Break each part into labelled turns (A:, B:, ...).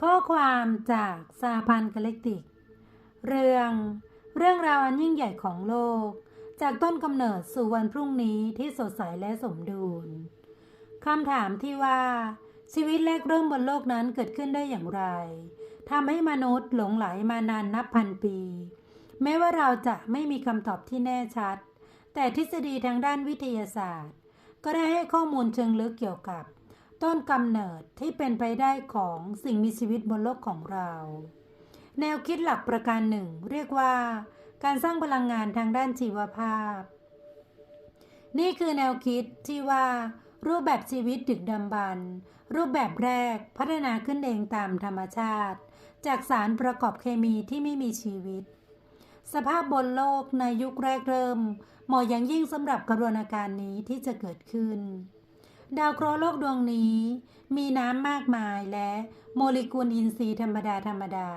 A: ข้อความจากสาพันกาแล็กติก เรื่องเรื่องราวอันยิ่งใหญ่ของโลก จากต้นกำเนิดสู่วันพรุ่งนี้ที่สดใสและสมดุลคำถามที่ว่า ชีวิตแรกเริ่มบนโลกนั้นเกิดขึ้นได้อย่างไรทำให้มนุษย์หลงไหลมานานนับพันปี แม้ว่าเราจะไม่มีคำตอบที่แน่ชัด แต่ทฤษฎีทางด้านวิทยาศาสตร์ ก็ได้ให้ข้อมูลเชิงลึกเกี่ยวกับ ต้นกำเนิดที่เป็นไปได้ของสิ่งมีชีวิตบนโลกของเรา แนวคิดหลักประการหนึ่ง เรียกว่า การสร้างพลังงานทางด้านชีวภาพ นี่คือแนวคิดที่ว่า รูปแบบชีวิตดึกดำบรรรูปแบบแรกพัฒนาขึ้นเองตามธรรมชาติ จากสารประกอบเคมีที่ไม่มีชีวิต สภาพบนโลกในยุคแรกเริ่ม เหมาะอย่างยิ่งสำหรับกระบวนการนี้ที่จะเกิดขึ้น ดาวเคราะห์โลกดวงนี้ มีน้ำมากมายและโมเลกุลอินทรีย์ธรรมดาธรรมดา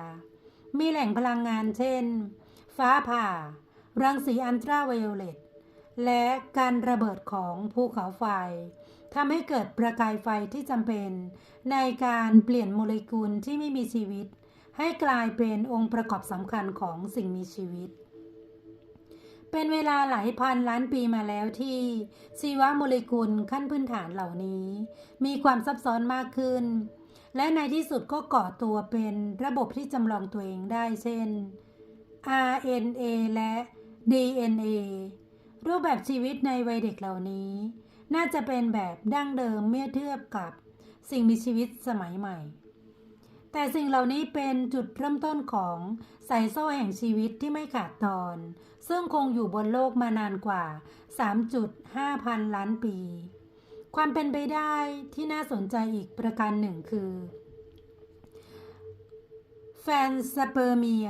A: มีแหล่งพลังงานเช่น ฟ้าผ่า รังสีอันตราไวโอเลตและการระเบิดของภูเขาไฟทำให้เกิดประกายไฟที่จำเป็น ในการเปลี่ยนโมเลกุลที่ไม่มีชีวิต ให้กลายเป็นองค์ประกอบสำคัญของสิ่งมีชีวิต เป็นเวลาหลายพันล้านปีมาแล้วที่ชีวโมเลกุลขั้นพื้นฐานเหล่านี้ มีความซับซ้อนมากขึ้น และในที่สุดก็ก่อตัวเป็นระบบที่จำลองตัวเองได้เช่น RNA และ DNA รูปแบบชีวิตในวัยเด็กเหล่านี้ น่าจะเป็นแบบดั้งเดิมเมื่อเทียบกับสิ่งมีชีวิตสมัยใหม่ แต่สิ่งเหล่านี้เป็นจุดเริ่มต้นของสายโซ่แห่งชีวิตที่ไม่ขาดตอน ซึ่งคงอยู่บนโลกมานานกว่า 3.5 พันล้านปี ความเป็นไปได้ที่น่าสนใจอีกประการหนึ่งคือแฟนสเปอร์เมีย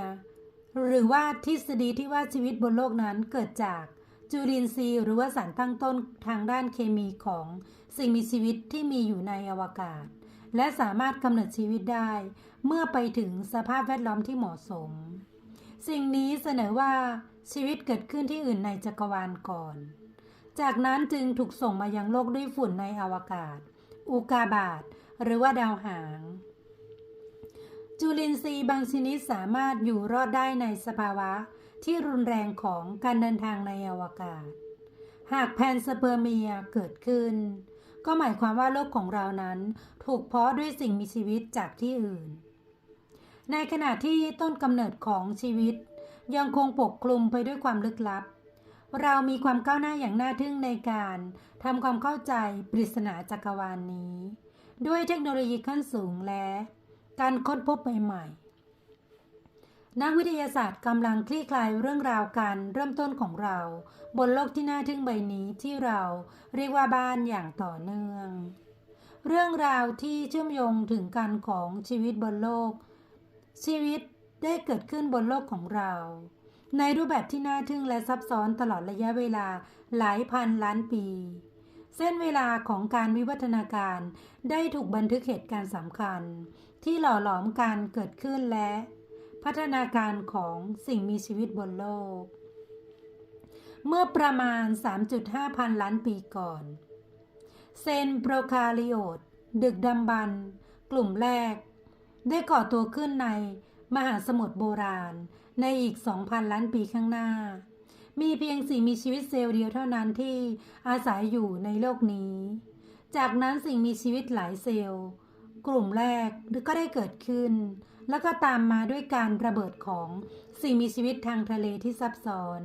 A: หรือว่าทฤษฎีที่ว่าชีวิตบนโลกนั้นเกิดจากจุลินทรีย์หรือว่าสารตั้งต้นทางด้านเคมีของสิ่งมีชีวิตที่มีอยู่ในอวกาศ และสามารถกำเนิดชีวิตได้ เมื่อไปถึงสภาพแวดล้อมที่เหมาะสม สิ่งนี้เสนอว่าชีวิตเกิดขึ้นที่อื่นในจักรวาลก่อน จากนั้นจึงถูกส่งมายังโลกด้วยฝุ่นในอวกาศ อุกาบาตหรือว่าดาวหาง จุลินทรีย์บางชนิดสามารถอยู่รอดได้ในสภาวะที่รุนแรงของการเดินทางในอวกาศ หากแพนสเปอร์เมียเกิดขึ้น ก็หมายความว่าโลกของเรานั้น ถูกเพาะด้วยสิ่งมีชีวิตจากที่อื่น ในขณะที่ต้นกำเนิดของชีวิต ยังคงปกคลุมไปด้วยความลึกลับ เรามีความก้าวหน้าอย่างน่าทึ่งในการทำความเข้าใจปริศนาจักรวาลนนี้ ด้วยเทคโนโลยีขั้นสูงและ การค้นพบใหม่ๆ นักวิทยาศาสตร์กำลังคลี่คลายเรื่องราวการเริ่มต้นของเรา บนโลกที่น่าทึ่งใบนี้ที่เราเรียกว่าบ้านอย่างต่อเนื่อง เรื่องราวที่เชื่อมโยงถึงกันของชีวิตบนโลก ชีวิตได้เกิดขึ้นบนโลกของเรา ในรูปแบบที่น่าทึ่งและซับซ้อนตลอดระยะเวลาหลายพันล้านปี เส้นเวลาของการวิวัฒนาการได้ถูกบันทึกเหตุการณ์สำคัญ ที่หล่อหลอมการเกิดขึ้นและ พัฒนาการของสิ่งมีชีวิตบนโลก เมื่อประมาณ 3.5 พันล้านปีก่อน เซนโปรคาริโอต ดึกดำบรรพ์กลุ่มแรก ได้ก่อตัวขึ้นในมหาสมุทรโบราณในอีก 2,000 ล้านปีข้างหน้า มีเพียงสิ่งมีชีวิตเซลล์เดียวเท่านั้นที่อาศัยอยู่ในโลกนี้ จากนั้นสิ่งมีชีวิตหลายเซลล์ กลุ่มแรกก็ได้เกิดขึ้น แล้วก็ตามมาด้วยการระเบิดของสิ่งมีชีวิตทางทะเลที่ซับซ้อน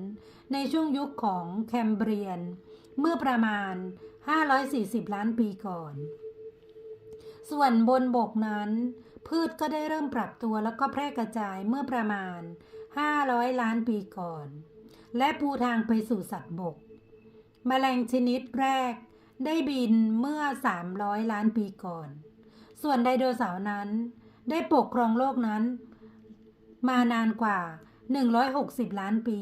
A: ในช่วงยุคของแคมเบรียน เมื่อประมาณ 540 ล้านปีก่อน ส่วนบนบกนั้น พืชก็ได้เริ่มปรับตัวแล้วก็แพร่กระจายเมื่อประมาณ 500 ล้านปีก่อน และปูทางไปสู่สัตว์บกแมลงชนิดแรกได้บินเมื่อ 300 ล้านปีก่อน ส่วนไดโนเสาร์นั้น ได้ปกครองโลกนั้น มานานกว่า 160 ล้านปี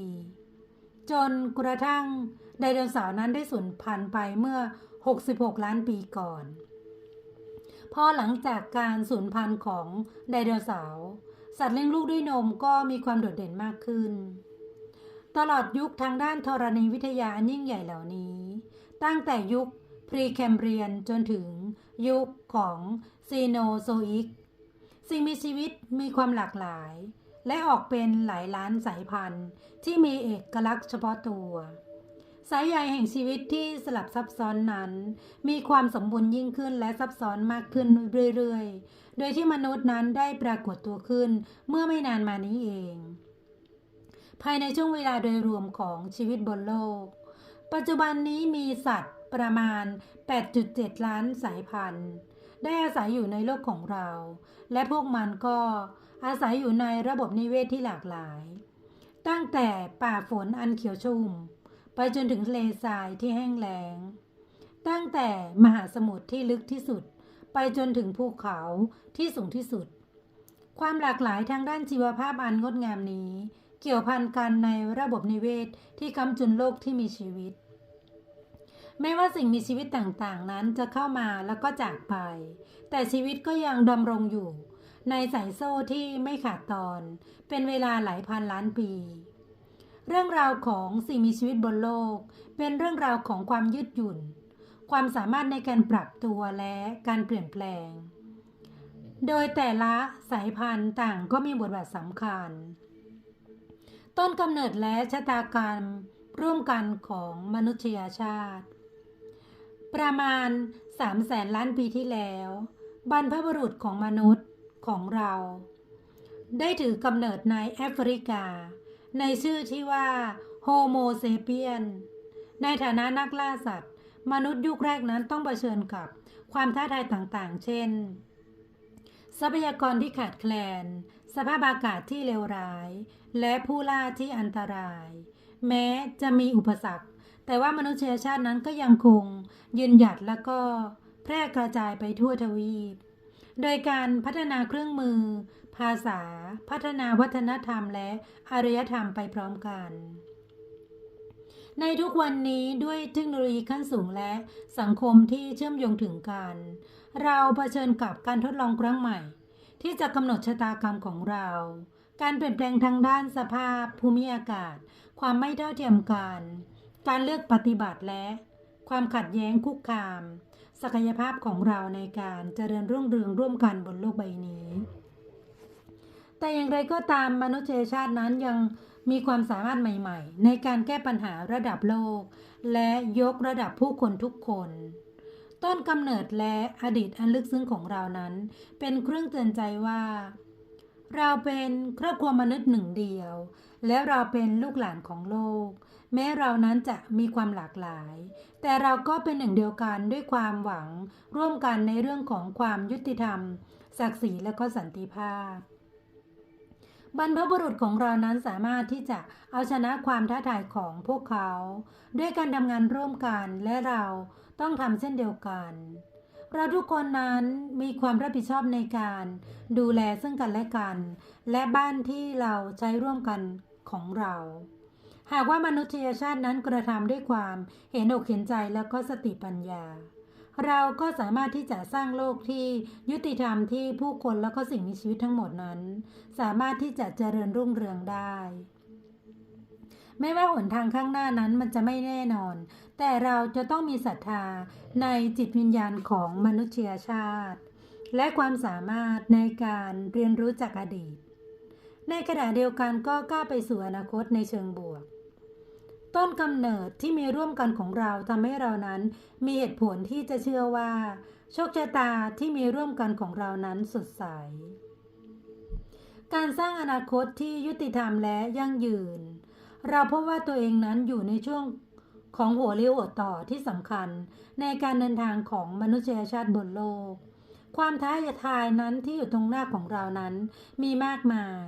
A: จนกระทั่งไดโนเสาร์นั้นได้สูญพันธุ์ไปเมื่อ 66 ล้านปีก่อน พอหลังจากการสูญพันธุ์ของไดโนเสาร์สัตว์เลี้ยงลูกด้วยนมก็มีความโดดเด่นมากขึ้น ตลอดยุคทางด้านธรณีวิทยาอันยิ่งใหญ่เหล่านี้ ตั้งแต่ยุคพรีแคมเบรียนจนถึงยุคของซีโนโซอิก สิ่งมีชีวิตมีความหลากหลาย และออกเป็นหลายล้านสายพันธุ์ ที่มีเอกลักษณ์เฉพาะตัว สายใยแห่งชีวิตที่สลับซับซ้อนนั้น มีความสมบูรณ์ยิ่งขึ้นและซับซ้อนมากขึ้นเรื่อยๆ โดยที่มนุษย์นั้นได้ปรากฏตัวขึ้นเมื่อไม่นานมานี้เอง ภายในช่วงเวลาโดยรวมของชีวิตบนโลก ปัจจุบันนี้มีสัตว์ประมาณ 8.7 ล้านสายพันธุ์ ได้อาศัยอยู่ในโลกของเรา และพวกมันก็อาศัยอยู่ในระบบนิเวศที่หลากหลาย ตั้งแต่ป่าฝนอันเขียวชุ่ม ไปจนถึงทะเลทรายที่แห้งแล้ง ตั้งแต่มหาสมุทรที่ลึกที่สุด ไปจนถึงภูเขาที่สูงที่สุด ความหลากหลายทางด้านชีวภาพอันงดงามนี้ เกี่ยวพันกันในระบบนิเวศที่กำจุนโลกที่มีชีวิต ไม่ว่าสิ่งมีชีวิตต่างๆ นั้นจะเข้ามาแล้วก็จากไป แต่ชีวิตก็ยังดำรงอยู่ ในสายโซ่ที่ไม่ขาดตอน เป็นเวลาหลายพันล้านปี เรื่องราวของสิ่งมีชีวิตบนโลก เป็นเรื่องราวของความยืดหยุ่น ความสามารถในการปรับตัวและการเปลี่ยนแปลง โดยแต่ละสายพันธุ์ต่างก็มีบทบาทสำคัญ ต้นกำเนิดและชะตากรรมร่วมกันของมนุษยชาติ ประมาณ3แสนล้านปีที่แล้ว บรรพบุรุษของมนุษย์ของเรา ได้ถือกำเนิดในแอฟริกา ในชื่อที่ว่าโฮโมเซเปียน ในฐานะนักล่าสัตว์ มนุษย์ยุคแรกนั้นต้องเผชิญกับความท้าทายต่างๆ เช่น ทรัพยากรที่ขาดแคลน สภาพอากาศที่เลวร้าย และผู้ล่าที่อันตราย แม้จะมีอุปสรรค แต่ว่ามนุษยชาตินั้นก็ยังคงยืนหยัดแล้วก็แพร่กระจายไปทั่วทวีป โดยการพัฒนาเครื่องมือ ภาษา พัฒนาวัฒนธรรมและอารยธรรมไปพร้อมกัน ในทุกวันนี้ด้วยเทคโนโลยีขั้นสูงและสังคมที่เชื่อมโยงถึงกัน เราเผชิญกับการทดลองครั้งใหม่ ที่จะกำหนดชะตากรรมของเรา การเปลี่ยนแปลงทางด้านสภาพภูมิอากาศ ความไม่เท่าเทียมกัน การเลือกปฏิบัติและความขัดแย้งคุกคาม ศักยภาพของเราในการเจริญรุ่งเรืองร่วมกันบนโลกใบนี้ แต่อย่างไรก็ตามมนุษยชาตินั้นยังมีความสามารถใหม่ ๆ ในการแก้ปัญหาระดับโลก และยกระดับผู้คนทุกคน ต้นกำเนิดและอดีตอันลึกซึ้งของเรานั้น เป็นเครื่องเตือนใจว่า เราเป็นครอบครัวมนุษย์หนึ่งเดียว และเราเป็นลูกหลานของโลก แม้เรานั้นจะมีความหลากหลาย แต่เราก็เป็นหนึ่งเดียวกันด้วยความหวังร่วมกันในเรื่องของความยุติธรรม ศักดิ์ศรีและก็สันติภาพ บรรพบุรุษของเรานั้นสามารถที่จะเอาชนะความท้าทายของพวกเขา ด้วยการทำงานร่วมกันและเราต้องทำเช่นเดียวกันเราทุกคนนั้นมีความรับผิดชอบในการดูแลซึ่งกันและกัน และบ้านที่เราใช้ร่วมกันของเรา หากว่ามนุษยชาตินั้นกระทำด้วยความเห็นอกเห็นใจแล้วก็สติปัญญา เราก็สามารถที่จะสร้างโลกที่ยุติธรรมที่ผู้คนแล้วก็สิ่งมีชีวิตทั้งหมดนั้น สามารถที่จะเจริญรุ่งเรืองได้ไม่ว่าหนทางข้างหน้านั้นมันจะไม่แน่นอน แต่เราจะต้องมีศรัทธาในจิตวิญญาณของมนุษยชาติ และความสามารถในการเรียนรู้จากอดีต ในขณะเดียวกันก็ก้าวไปสู่อนาคตในเชิงบวก ต้นกำเนิดที่มีร่วมกันของเราทำให้เรานั้น มีเหตุผลที่จะเชื่อว่า โชคชะตาที่มีร่วมกันของเรานั้นสดใส การสร้างอนาคตที่ยุติธรรมและยั่งยืน เราพบว่าตัวเองนั้นอยู่ในช่วงของหัวเลี้ยวหัวต่อที่สำคัญในการเดินทางของมนุษยชาติบนโลก ความท้าทายนั้นที่อยู่ตรงหน้าของเรานั้นมีมากมาย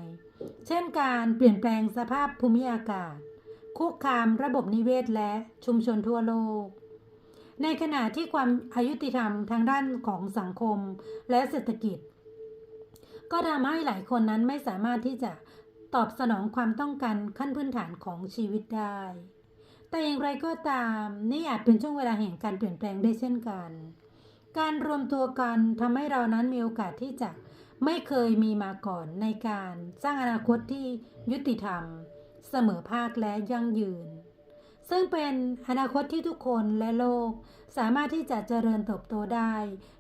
A: เช่นการเปลี่ยนแปลงสภาพภูมิอากาศ คุกคามระบบนิเวศและชุมชนทั่วโลก ในขณะที่ความอายุติธรรมทางด้านของสังคมและเศรษฐกิจ ก็ทำให้หลายคนนั้นไม่สามารถที่จะตอบสนองความต้องการขั้นพื้นฐานของชีวิตได้ แต่อย่างไรก็ตามนี่อาจเป็นช่วงเวลาแห่งการเปลี่ยนแปลงได้เช่นกัน การรวมตัวกันทำให้เรานั้นมีโอกาสที่จะไม่เคยมีมาก่อนในการสร้างอนาคตที่ยุติธรรม เสมอภาคและยั่งยืน ซึ่งเป็นอนาคตที่ทุกคนและโลก สามารถที่จะเจริญเติบโตได้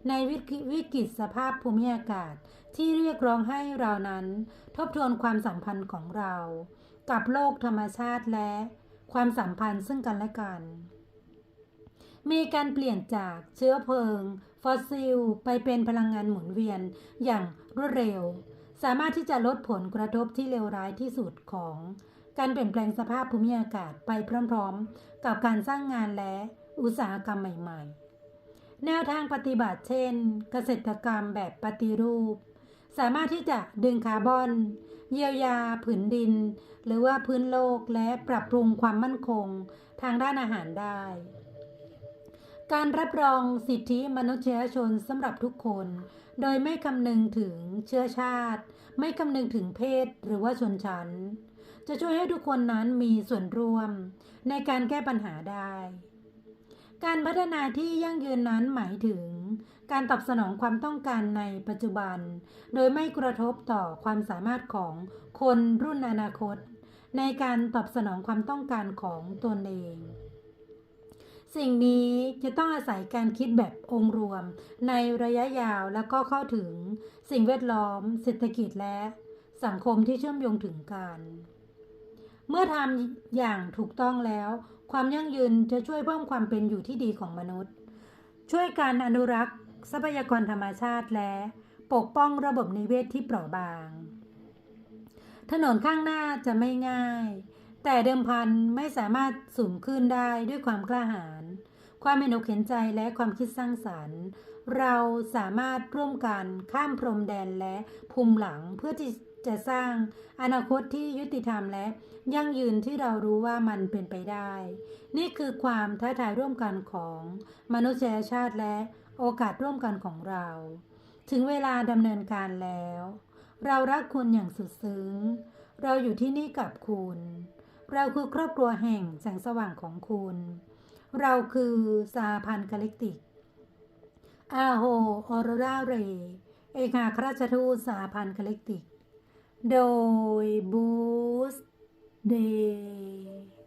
A: ในวิกฤวิกฤตสภาพภูมิอากาศ ที่เรียกร้องให้เรานั้น ทบทวนความสัมพันธ์ของเรา กับโลกธรรมชาติและความสัมพันธ์ซึ่งกันและกันมีการเปลี่ยนจากเชื้อเพลิง ฟอสซิล ไปเป็นพลังงานหมุนเวียนอย่างรวดเร็ว สามารถที่จะลดผลกระทบที่เลวร้ายที่สุดของ การเปลี่ยนแปลงสภาพภูมิอากาศไปพร้อมๆ กับการสร้างงานและอุตสาหกรรมใหม่ๆ แนวทางปฏิบัติเช่น เกษตรกรรมแบบปฏิรูป สามารถที่จะดึงคาร์บอน เยียวยาผืนดิน หรือว่าพื้นโลกและปรับปรุงความมั่นคงทางด้านอาหารได้ การรับรองสิทธิมนุษยชนสำหรับทุกคน โดยไม่คำนึงถึงเชื้อชาติ ไม่คำนึงถึงเพศหรือว่าชนชั้น จะช่วยให้ทุกคนนั้นมีส่วนร่วมในการแก้ปัญหาได้ การพัฒนาที่ยั่งยืนนั้นหมายถึง การตอบสนองความต้องการในปัจจุบัน โดยไม่กระทบต่อความสามารถของคนรุ่นอนาคต ในการตอบสนองความต้องการของตนเองสิ่งนี้จะต้องอาศัยการคิดแบบองค์รวม ในระยะยาวแล้วก็เข้าถึงสิ่งแวดล้อม เศรษฐกิจและสังคมที่เชื่อมโยงถึงกัน เมื่อทำอย่างถูกต้องแล้ว ความยั่งยืนจะช่วยเพิ่มความเป็นอยู่ที่ดีของมนุษย์ ช่วยการอนุรักษ์ ทรัพยากรธรรมชาติและ ปกป้องระบบนิเวศที่เปราะบาง ถนนข้างหน้าจะไม่ง่าย แต่เดิมพันไม่สามารถสูงขึ้นได้ด้วยความกล้าหาญความเห็นอกเห็นใจและความคิดสร้างสรรค์ เราสามารถร่วมกันข้ามพรมแดนและภูมิหลังเพื่อที่ จะสร้างอนาคตที่ยุติธรรมและยั่งยืนที่เรารู้ว่ามันเป็นไปได้ นี่คือความท้าทายร่วมกันของมนุษยชาติและโอกาสร่วมกันของเรา ถึงเวลาดำเนินการแล้ว เรารักคุณอย่างสุดซึ้ง เราอยู่ที่นี่กับคุณ เราคือครอบครัวแห่งแสงสว่างของคุณ เราคือสาพันธ์กาแล็กติกอาโฮออโรราเร เอกอัครราชทูตสาพันธ์กาแล็กติก โดยบูสเดย์